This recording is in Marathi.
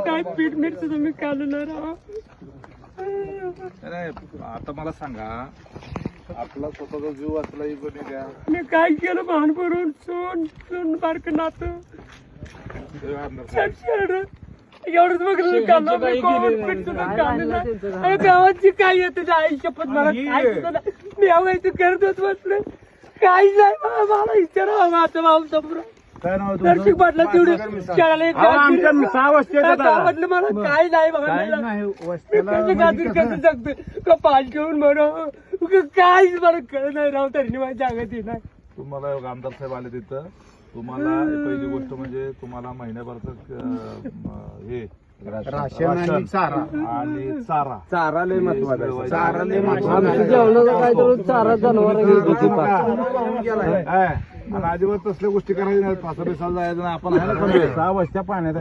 काय पीठ मिरचं तुम्ही आता मला सांगा आपला स्वतःचा जीव द्या. मी काय केलं भान करून सोन सोन बारक नातं. एवढंच. अरे गावाची काय येते आई शपथ मला काय. मी अवैध करतच बसले काही नाही मला मला विचारा माझं भाऊ समोर. काय नाव आहे? म्हटलं तेवढी शाळेला एक आमच्या सहा येतात आता. मला? काय नाही बघा नाही कसं? जगतो? का पाच घेऊन म्हणून काहीच मला कळ नाही राव तरी माझ्या जागत ये नाही तुम्हाला एक आमदार साहेब आले तिथं. तुम्हाला पहिली गोष्ट म्हणजे तुम्हाला महिन्याभरच हे राशन. आणि चारा. आणि चारा. चारा लय महत्त्वाचा आहे. चारा लय आमच्या काय तर चारा जनावर आणि अजिबात तसल्या गोष्टी करायच्या नाही पाच पैसा जायचं नाही आपण आहे ना समजा. सहा वाजता पाण्यात